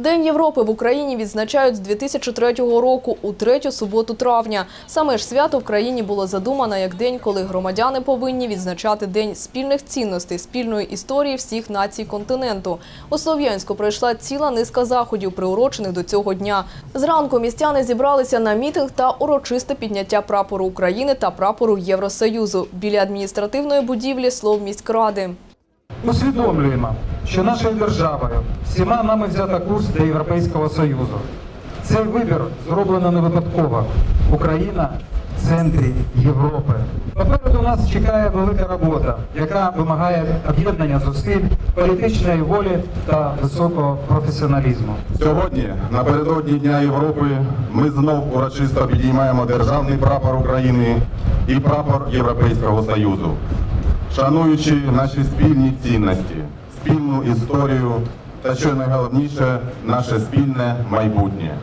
День Європи в Україні відзначають з 2003 року у третю суботу травня. Саме ж свято в країні було задумано як день, коли громадяни повинні відзначати день спільних цінностей, спільної історії всіх націй континенту. У Слов'янську пройшла ціла низка заходів, приурочених до цього дня. Зранку містяни зібралися на мітинг та урочисте підняття прапору України та прапору Євросоюзу біля адміністративної будівлі Словміськради. Усвідомлюємо, що нашою державою всіма нами взята курс до Європейського Союзу. Цей вибір зроблено не випадково. Україна в центрі Європи. Попереду нас чекає велика робота, яка вимагає об'єднання зусиль, політичної волі та високого професіоналізму. Сьогодні, напередодні Дня Європи, ми знов урочисто підіймаємо державний прапор України і прапор Європейського Союзу, шануючи наші спільні цінності, спільну історію та, що найголовніше, наше спільне майбутнє.